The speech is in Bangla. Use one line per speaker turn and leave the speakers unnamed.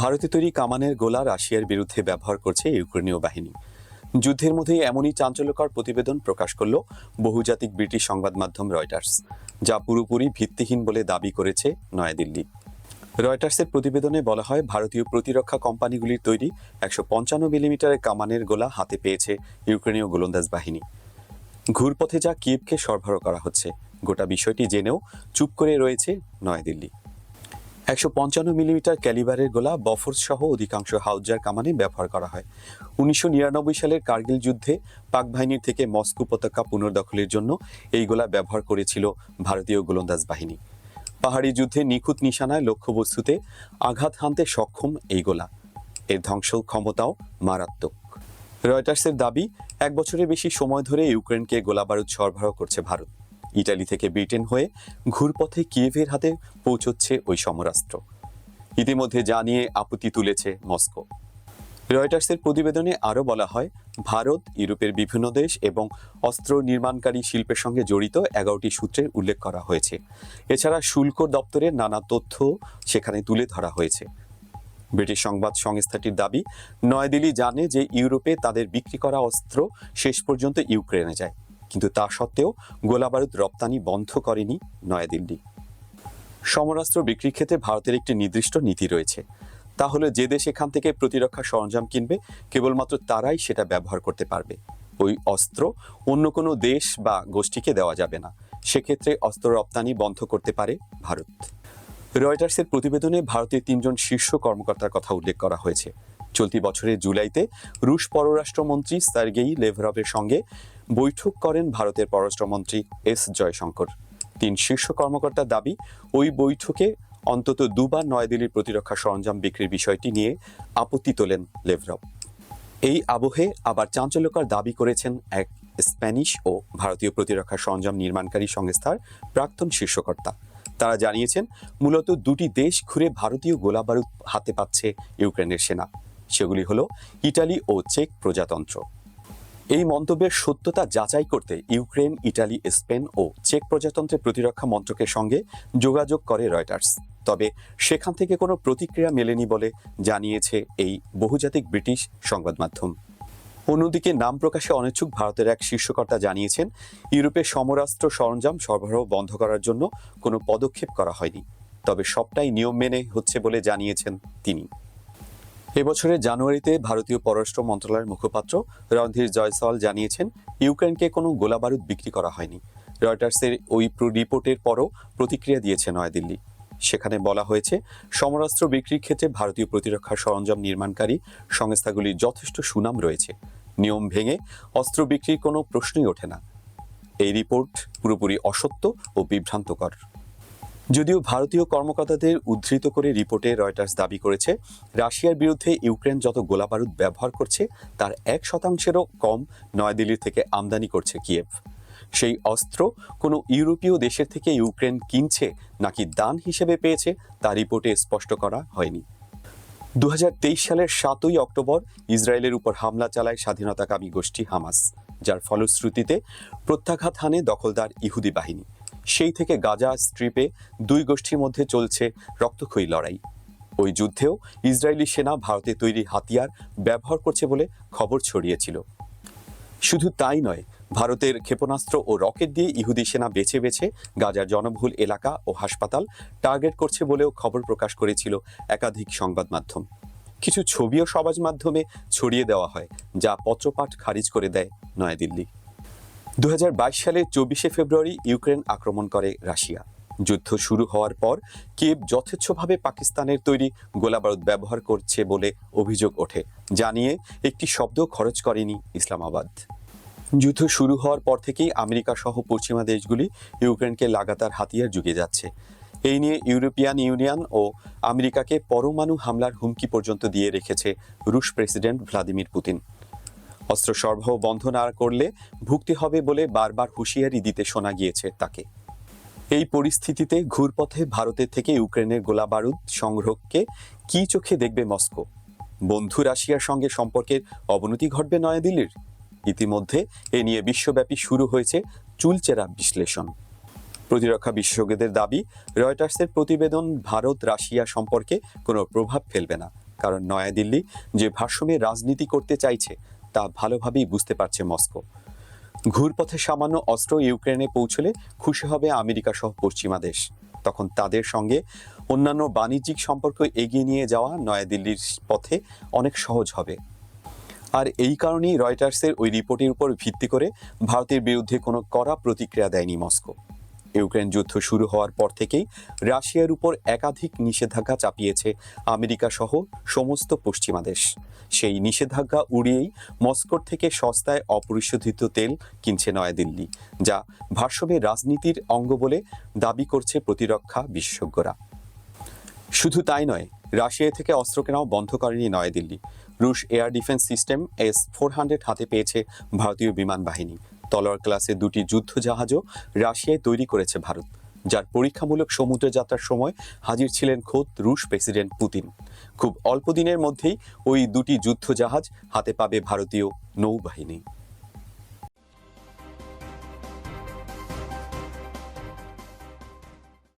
ভারতে তৈরি কামানের গোলা রাশিয়ার বিরুদ্ধে ব্যবহার করছে ইউক্রেনীয় বাহিনী। যুদ্ধের মধ্যেই এমনই চাঞ্চল্যকর প্রতিবেদন প্রকাশ করল বহুজাতিক ব্রিটিশ সংবাদ মাধ্যম রয়টার্স, যা পুরোপুরি ভিত্তিহীন বলে দাবি করেছে নয়াদিল্লি। রয়টার্সের প্রতিবেদনে বলা হয়, ভারতীয় প্রতিরক্ষা কোম্পানিগুলির তৈরি একশো পঞ্চান্ন মিলিমিটারের কামানের গোলা হাতে পেয়েছে ইউক্রেনীয় গোলন্দাজ বাহিনী। ঘুরপথে যা কিয়েভকে সরবরাহ করা হচ্ছে, গোটা বিষয়টি জেনেও চুপ করে রয়েছে নয়াদিল্লি। একশো পঞ্চান্ন মিলিমিটার ক্যালিবারের গোলা বফোর্স সহ অধিকাংশ হাউজার কামানে ব্যবহার করা হয়। উনিশশো নিরানব্বই সালের কার্গিল যুদ্ধে পাক বাহিনীর থেকে মস্কো উপত্যকা পুনর্দখলের জন্য এই গোলা ব্যবহার করেছিল ভারতীয় গোলন্দাজ বাহিনী। পাহাড়ি যুদ্ধে নিখুঁত নিশানায় লক্ষ্যবস্তুতে আঘাত হানতে সক্ষম এই গোলা। এর ধ্বংস ক্ষমতাও মারাত্মক। রয়টার্সের দাবি, এক বছরের বেশি সময় ধরে ইউক্রেনকে গোলাবারুদ সরবরাহ করছে ভারত। ইটালি থেকে ব্রিটেন হয়ে ঘুরপথে কিয়েভের হাতে পৌঁছচ্ছে ওই সমরাস্ত্র। ইতিমধ্যে যা নিয়ে আপত্তি তুলেছে মস্কো। রয়টার্সের প্রতিবেদনে আরও বলা হয়, ভারত, ইউরোপের বিভিন্ন দেশ এবং অস্ত্র নির্মাণকারী শিল্পের সঙ্গে জড়িত এগারোটি সূত্রের উল্লেখ করা হয়েছে। এছাড়া শুল্ক দপ্তরের নানা তথ্য সেখানে তুলে ধরা হয়েছে। ব্রিটিশ সংবাদ সংস্থাটির দাবি, নয়াদিল্লি জানে যে ইউরোপে তাদের বিক্রি করা অস্ত্র শেষ পর্যন্ত ইউক্রেনে যায়। কিন্তু তা সত্ত্বেও গোলাবারুদ রপ্তানি বন্ধ করেনি নয়াদিল্লি। সমরাস্ত্র বিক্রির ক্ষেত্রে ভারতের একটি নির্দিষ্ট নীতি রয়েছে। তাহলে যে দেশ এখান থেকে প্রতিরক্ষা সরঞ্জাম কিনবে, কেবলমাত্র তারাই সেটা ব্যবহার করতে পারবে। ওই অস্ত্র অন্য কোনো দেশ বা গোষ্ঠীকে দেওয়া যাবে না। সেক্ষেত্রে অস্ত্র রপ্তানি বন্ধ করতে পারে ভারত। রয়টার্সের প্রতিবেদনে ভারতের তিনজন শীর্ষ কর্মকর্তার কথা উল্লেখ করা হয়েছে। চলতি বছরের জুলাইতে রুশ পররাষ্ট্রমন্ত্রী সার্গেই লেভরভের সঙ্গে বৈঠক করেন ভারতের পররাষ্ট্রমন্ত্রী এস জয়শঙ্কর। তিন শীর্ষ কর্মকর্তার দাবি, ওই বৈঠকে অন্তত দুবার নয়াদিল্লির প্রতিরক্ষা সরঞ্জাম বিক্রির বিষয়টি নিয়ে আপত্তি তোলেন লেভরভ এই আবহে আবার চাঞ্চল্যকর দাবি করেছেন এক স্প্যানিশ ও ভারতীয় প্রতিরক্ষা সরঞ্জাম নির্মাণকারী সংস্থার প্রাক্তন শীর্ষকর্তা। তারা জানিয়েছেন, মূলত দুটি দেশ ঘুরে ভারতীয় গোলাবারুদ হাতে পাচ্ছে ইউক্রেনের সেনা। সেগুলি হলো ইটালি ও চেক প্রজাতন্ত্র। এই মন্তব্যের সত্যতা যাচাই করতে ইউক্রেন, ইটালি, স্পেন ও চেক প্রজাতন্ত্রের প্রতিরক্ষা মন্ত্রকের সঙ্গে যোগাযোগ করে রয়টার্স। তবে সেখান থেকে কোনো প্রতিক্রিয়া মেলেনি বলে জানিয়েছে এই বহুজাতিক ব্রিটিশ সংবাদ মাধ্যম। অন্যদিকে নাম প্রকাশে অনিচ্ছুক ভারতের এক শীর্ষকর্তা জানিয়েছেন ইউরোপে সমরাস্ত্র সরঞ্জাম সরবরাহ বন্ধ করার জন্য কোনো পদক্ষেপ করা হয়নি। তবে সবটাই নিয়ম মেনে হচ্ছে বলে জানিয়েছেন তিনি। এবছরের জানুয়ারিতে ভারতীয় পররাষ্ট্র মন্ত্রণালয়ের মুখপাত্র রণধীর জয়সওয়াল জানিয়েছেন, ইউক্রেনকে কোনো গোলাবারুদ বিক্রি করা হয়নি। রয়টার্সের ওই প্র- রিপোর্টের পরও প্রতিক্রিয়া দিয়েছে নয়াদিল্লি। সেখানে বলা হয়েছে, সমরাস্ত্র বিক্রির ক্ষেত্রে ভারতীয় প্রতিরক্ষা সরঞ্জাম নির্মাণকারী সংস্থাগুলির যথেষ্ট সুনাম রয়েছে। নিয়ম ভেঙে অস্ত্র বিক্রির কোনো প্রশ্নই ওঠে না। এই রিপোর্ট পুরোপুরি অসত্য ও বিভ্রান্তকর। যদিও ভারতীয় কর্মকর্তাদের উদ্ধৃত করে রিপোর্টে রয়টার্স দাবি করেছে, রাশিয়ার বিরুদ্ধে ইউক্রেন যত গোলাবারুদ ব্যবহার করছে, তার এক শতাংশেরও কম নয়াদিল্লির থেকে আমদানি করছে কিয়েভ। সেই অস্ত্র কোনো ইউরোপীয় দেশের থেকে ইউক্রেন কিনছে নাকি দান হিসেবে পেয়েছে, তা রিপোর্টে স্পষ্ট করা হয়নি। দু হাজার তেইশ সালের সাতই অক্টোবর ইসরায়েলের উপর হামলা চালায় স্বাধীনতাকামী গোষ্ঠী হামাস, যার ফলশ্রুতিতে প্রত্যাঘাত হানে দখলদার ইহুদি বাহিনী। সেই থেকে গাজা স্ট্রিপে দুই গোষ্ঠীর মধ্যে চলছে রক্তক্ষয়ী লড়াই। ওই যুদ্ধেও ইসরায়েলি সেনা ভারতে তৈরি হাতিয়ার ব্যবহার করছে বলে খবর ছড়িয়েছিল। শুধু তাই নয়, ভারতের ক্ষেপণাস্ত্র ও রকেট দিয়ে ইহুদি সেনা বেছে বেছে গাজার জনবহুল এলাকা ও হাসপাতাল টার্গেট করছে বলেও খবর প্রকাশ করেছিল একাধিক সংবাদ মাধ্যম। কিছু ছবিও সমাজ মাধ্যমে ছড়িয়ে দেওয়া হয়, যা পত্রপাঠ খারিজ করে দেয় নয়াদিল্লি। দু হাজার বাইশ সালের চব্বিশে ফেব্রুয়ারি ইউক্রেন আক্রমণ করে রাশিয়া। যুদ্ধ শুরু হওয়ার পর কিয়েভ যথেচ্ছভাবে পাকিস্তানের তৈরি গোলাবারুদ ব্যবহার করছে বলে অভিযোগ ওঠে জানিয়ে একটি শব্দ খরচ করেনি ইসলামাবাদ। যুদ্ধ শুরু হওয়ার পর থেকেই আমেরিকা সহ পশ্চিমা দেশগুলি ইউক্রেনকে লাগাতার হাতিয়ার যুগে যাচ্ছে। এই নিয়ে ইউরোপিয়ান ইউনিয়ন ও আমেরিকাকে পরমাণু হামলার হুমকি পর্যন্ত দিয়ে রেখেছে রুশ প্রেসিডেন্ট ভ্লাদিমির পুতিন। অস্ত্র সরবরাহ বন্ধ না করলে ভুগতে হবে বলে বারবার হুঁশিয়ারি দিতে শোনা গিয়েছে তাকে। এই পরিস্থিতিতে ঘুরপথে ভারতের থেকে ইউক্রেনের গোলাবারুদ সংগ্রহকে কি চোখে দেখবে মস্কো? বন্ধু রাশিয়ার সঙ্গে সম্পর্কের অবনতি ঘটবে নয়াদিল্লির? ইতিমধ্যে এ নিয়ে বিশ্বব্যাপী শুরু হয়েছে চুলচেরা বিশ্লেষণ। প্রতিরক্ষা বিশেষজ্ঞদের দাবি, রয়টার্সের প্রতিবেদন ভারত রাশিয়া সম্পর্কে কোনো প্রভাব ফেলবে না, কারণ নয়াদিল্লি যে ভাষ্যমে রাজনীতি করতে চাইছে তা ভালোভাবেই বুঝতে পারছে মস্কো। ঘুরপথে সামান্য অস্ত্র ইউক্রেনে পৌঁছলে খুশি হবে আমেরিকা সহ পশ্চিমা দেশ। তখন তাদের সঙ্গে অন্যান্য বাণিজ্যিক সম্পর্ক এগিয়ে নিয়ে যাওয়া নয়াদিল্লির পথে অনেক সহজ হবে। আর এই কারণেই রয়টার্সের ওই রিপোর্টের উপর ভিত্তি করে ভারতের বিরুদ্ধে কোনো কড়া প্রতিক্রিয়া দেয়নি মস্কো। ইউক্রেন যুদ্ধ শুরু হওয়ার পর থেকেই রাশিয়ার উপর একাধিক নিষেধাজ্ঞা চাপিয়েছে আমেরিকা সহ সমস্ত পশ্চিমা দেশ। সেই নিষেধাজ্ঞা উড়িয়েই মস্কোর থেকে সস্তায় অপরিশোধিত তেল কিনছে নয়াদিল্লি, যা ভারসাম্যের রাজনীতির অঙ্গ বলে দাবি করছে প্রতিরক্ষা বিশেষজ্ঞরা। শুধু তাই নয়, রাশিয়া থেকে অস্ত্র কেনাও বন্ধ করেনি নয়াদিল্লি। রুশ air defence system S four hundred হাতে পেয়েছে ভারতীয় বিমান বাহিনী। তলোয়ার ক্লাসে দুটি যুদ্ধ জাহাজও রাশিয়ায় তৈরি করেছে ভারত, যার পরীক্ষামূলক সমুদ্র যাত্রার সময় হাজির ছিলেন খোদ রুশ প্রেসিডেন্ট পুতিন। খুব অল্প দিনের মধ্যেই ওই দুটি যুদ্ধ জাহাজ হাতে পাবে ভারতীয় নৌবাহিনী।